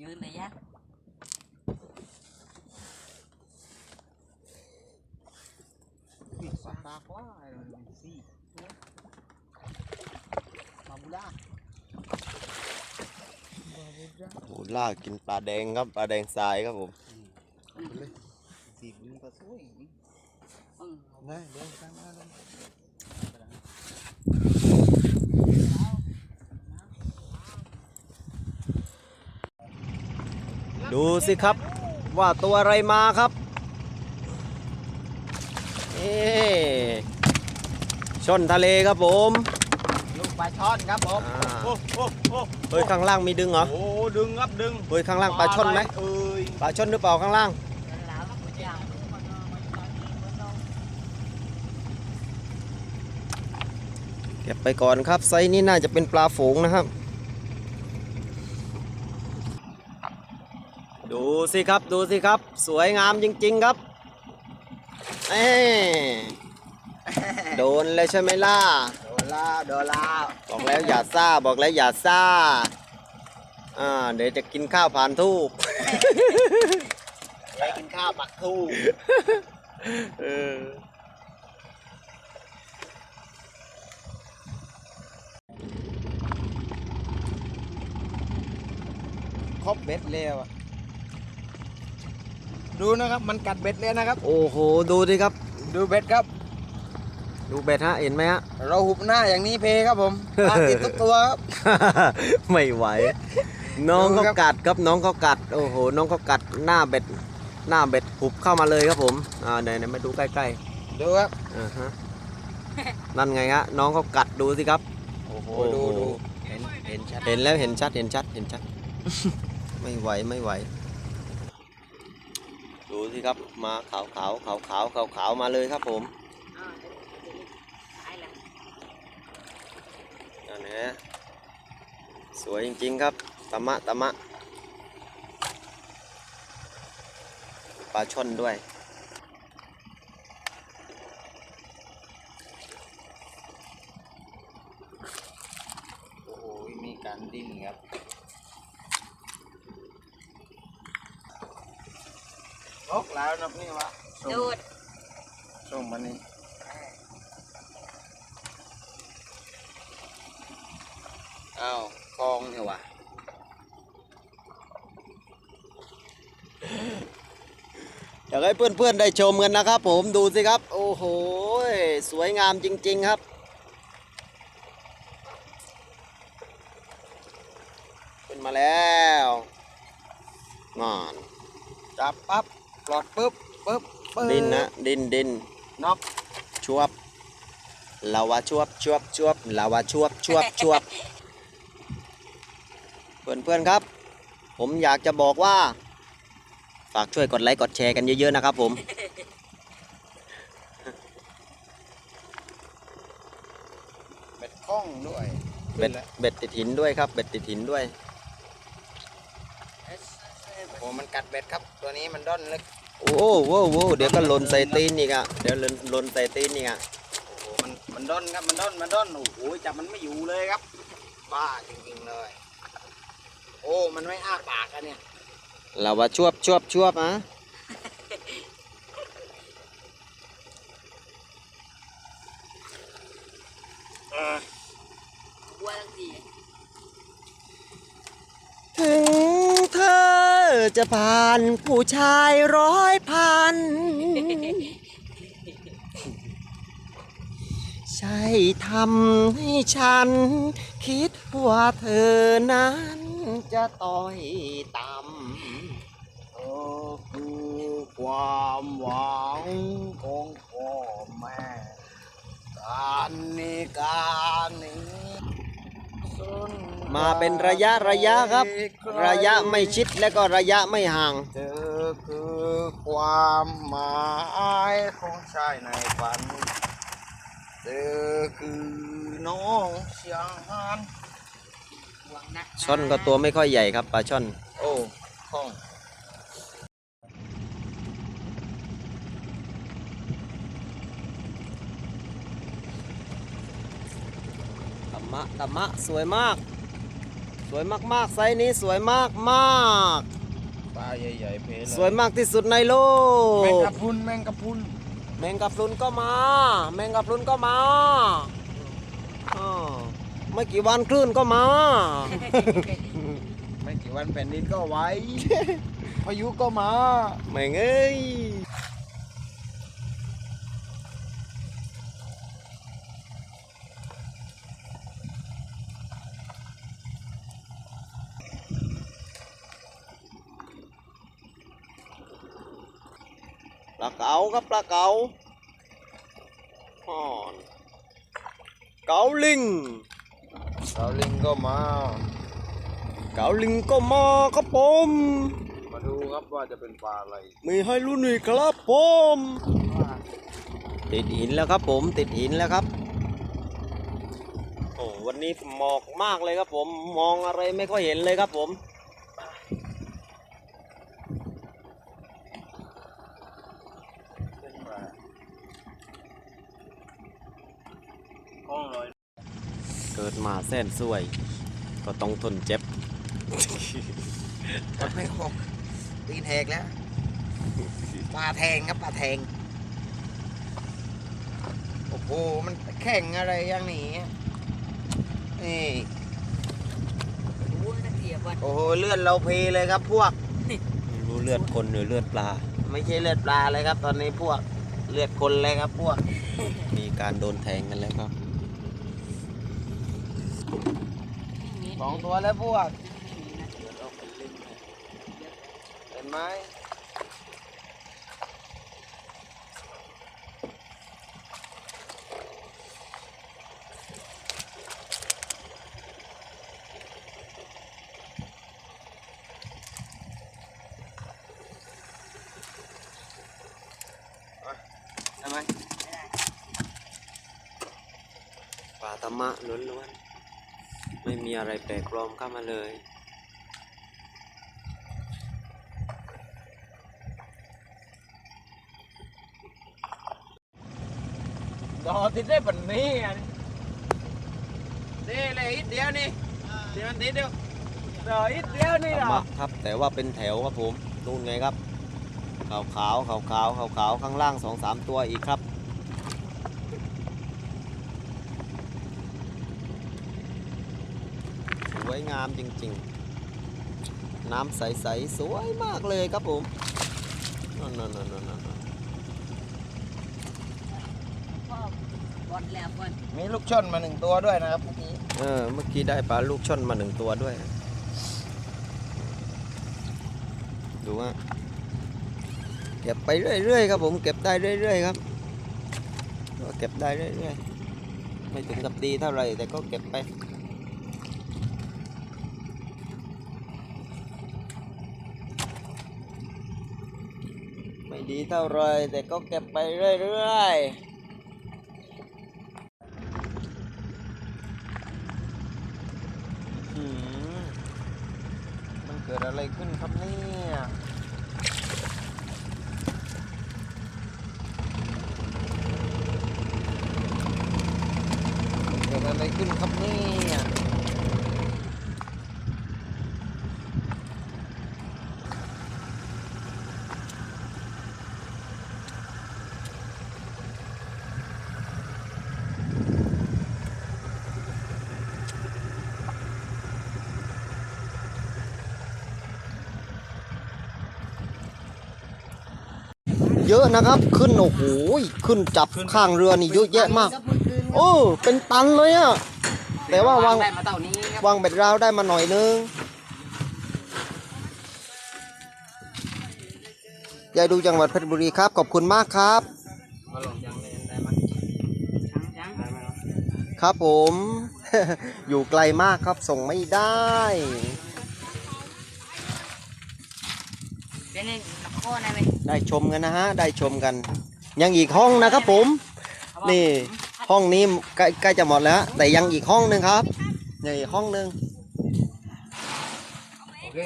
ยืนเลยยะปิดปากปากว่าสี่มาบุล่าหมูล่ากินปลาแดงครับปลาแดงทรายครับผมสี่บุญก็สวยอืมนะเดินข้างหน้าเลย ดูสิครับว่าตัวอะไรมาครับเอ๊ช่อนทะเลครับผมลูกปลาช่อนครับผมอ่าโอ้โอ้โอ้เฮ้ยข้างล่างมีดึงเหรอโอ้ดึงครับดึงเฮ้ยข้างล่างปลาช่อนไหมเอ้ยปลาช่อนหรือเปล่าข้างล่างแล้วกูจะเก็บไปก่อนครับไซส์นี้น่าจะเป็นปลาฝูงนะครับ ดูสิครับดูสิครับ สวยงามจริง ๆครับเอ้โดนเลยใช่ไหมล่ะโดนลาโดนลาบอกแล้วอย่าซ่าบอกแล้วอย่าซ่าอ่าเดี๋ยวจะกินข้าวผ่านทูบไปกินข้าวปักทูเออครบเบ็ดแล้วอะ ดูนะครับมันกัดเบ็ดเลยนะครับ โอ้โห ดูสิครับ ดูเบ็ดครับ ดูเบ็ดฮะ เห็นไหมฮะ เราหุบหน้าอย่างนี้เพครับผมปลาติดทุกตัวครับ ไม่ไหว น้องดูเขาครับกัดครับน้องเขากัด โอ้โห น้องเขากัดหน้าเบ็ด หน้าเบ็ดหุบเข้ามาเลยครับผม อ่าไหนไหนมาดูใกล้ดูครับๆอ่าฮะนั่นไงฮะ น้องเขากัดดูสิครับโอ้โหโอ้โห ดูดูเห็นเห็นชัด เห็นแล้วเห็นชัด เห็นชัด เห็นชัด ไม่ไหว ไม่ไหว ดูสิครับมาขาวขาวขาวขาวขาวขาวมาเลยครับผมอันั่นฮะสวยจริงๆครับตะมะตะมะปลาช่อนด้วย โอ้โหมีการดิ้นครับ ลกแล้วนะนี่วะส่งดูดส่งมานี่อ้าวคลองเถอะวะอยากให้เพื่อนๆได้ชมกันนะครับผมดูสิครับ โอ้โห สวยงามจริง ๆครับขึ้นมาแล้วงอนจับปั๊บ ปลอดปุ๊บปุ๊บปึ๊บดินนะดินดินน็อกชวบลาวาชวบชวบชวบลาวาชวบชวบชวบเพื่อนๆครับ ผมอยากจะบอกว่า ฝากช่วยกดไลค์กดแชร์กันเยอะๆนะครับผมเบ็ดคล้องด้วยเบ็ดเบ็ดติดหินด้วยครับเบ็ดติดหินด้วยโอ้มันกัดเบ็ดครับ ตัวนี้มันด้อนลึก โอ้โหโว้เดี๋ยวก็หล่นใส่ตีนอีกอะเดี๋ยวหล่นหล่นใส่ตีนอีกอะโอ้โหมันมันด้อนครับมันด้อนมันด้อนโอ้โหจับมันไม่อยู่เลยครับ บ้าจริงๆเลย โอ้มันไม่อ้าปากอะเนี่ยเราว่าชวบชวบชวบอะวัวทั้งที ถึงเธอ จะผ่านผู้ชายร้อยพัน ใช่ทำให้ฉัน คิดว่าเธอนั้นจะต้อยต่ำเออคือความหวังของพ่อแม่ การนี้การนี้ มาเป็นระยะระยะครับ ระยะไม่ชิดและก็ระยะไม่ห่าง เธอคือความหมายของชายในฝัน เธอคือน้องเชียงฮานห่วงนักช่อนก็ตัวไม่ค่อยใหญ่ครับปลาช่อน โอ้ข้อง มะตะมะสวยมาก สวยมากๆไซส์นี้สวยมากมากปลาใหญ่ๆเพลๆสวยมากที่สุดในโลแมงกกะพรุนแมงกะพรุนแมงกะพรุนก็มา แมงกะพรุนก็มาอ้อไม่กี่วันคลื่นก็มา ไม่กี่วันแผ่นดินก็ไหว้ พายุก็มา แม่งเอ้ยาเก๋าครับปลาเก๋าอ่อนเก๋าลิงสาวลิงก็มา เก๋าลิงก็มาครับผม มาดูครับว่าจะเป็นปลาอะไร มีให้รุ่นอีกครับผมติดหินแล้วครับผมติดหินแล้วครับโอ้วันนี้หมอกมากเลยครับผม มองอะไรไม่ค่อยเห็นเลยครับผม เป็นปลาก้องลอย เกิดมาแสนสวย ก็ต้องทนเจ็บมันไม่ครบตีนแหกแล้วปลาแทงครับปลาแทง โอ้โห มันแข่งอะไรอย่างนี้ นี่วัวนักเทียบวันโอ้โห เลื่อนเราเพเลยครับพวก ไม่รู้เลือดคนหรือเลือดปลา ไม่ใช่เลือดปลาเลยครับ ตอนนี้พวก เลือดคนเลยครับพวก มีการโดนแทงกันแล้วครับ สองตัวแล้วพวกเห็นไหมใช่ไหมปลาธรรมะล้วนๆ ไม่มีอะไรแปลกปลอมเข้ามาเลยดอติดได้ปันนี้อะนี่เลยอีกเดียวนี่เดี๋ยวมันติดเดียวดออีกเดียวนี่ธรเหรรอมะครับแต่ว่าเป็นแถวครับผมนู่นไงครับขาวขาวขาวขาวขาวขาวๆข้างล่างสองสามตัวอีกครับ วยงามจริงๆ น้ำใสๆ สวยมากเลยครับผมนั่นนั่นนั่นนั่นพ่อบอลแล้วบอลมีลูกช่อนมาหนึ่งตัวด้วยนะครับเมื่อกี้ เออ เมื่อกี้ได้ปลาลูกช่อนมาหนึ่งตัวด้วย ดูว่าเก็บไปเรื่อยๆครับผม เก็บได้เรื่อยๆครับ ก็เก็บได้เรื่อยๆ ไม่ถึงกับดีเท่าไหร่แต่ก็เก็บไป ดีเท่าไรแต่ก็เก็บไปเรื่อยๆหืมมันเกิดอะไรขึ้นครับเนี่ยเกิดอะไรขึ้นครับเนี่ย เยอะนะครับ ขึ้นโอ้โหขึ้นจับข้างเรือนี่เยอะแยะมาก โอ้เป็นตันเลยอะแต่ว่าวางได้มาเต่านี้ครับวางเบ็ดราวได้มาหน่อยนึงยายดูจังหวัดเพชรบุรีครับ ขอบคุณมากครับ มาลองยังเลยได้ไหมช้างได้ไหมครับครับผม อยู่ไกลมากครับส่งไม่ได้เป็นในละครได้ไหม ได้ชมกันนะฮะ ได้ชมกัน ยังอีกห้องนะครับผม นี่ห้องนี้ใกล้ใกล้จะหมดแล้ว แต่ยังอีกห้องหนึ่งครับยังอีกห้องหนึ่งโอเค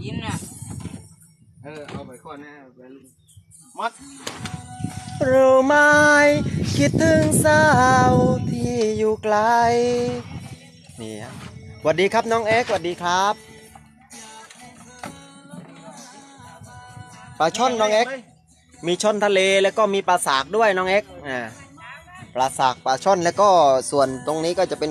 กินน่ะเออเอาไปข้อหน้าไปรู้ไหมคิดถึงสาวที่อยู่ไกลนี่ฮะสวัสดีครับน้องเอ็กซ์สวัสดีครับ ปลาช่อนน้องเอ็กซ์มีช่อนทะเลแล้วก็มีปลาสากด้วยน้องเอ็กซ์อ่าปลาสากปลาช่อนแล้วก็ส่วนตรงนี้ก็จะเป็น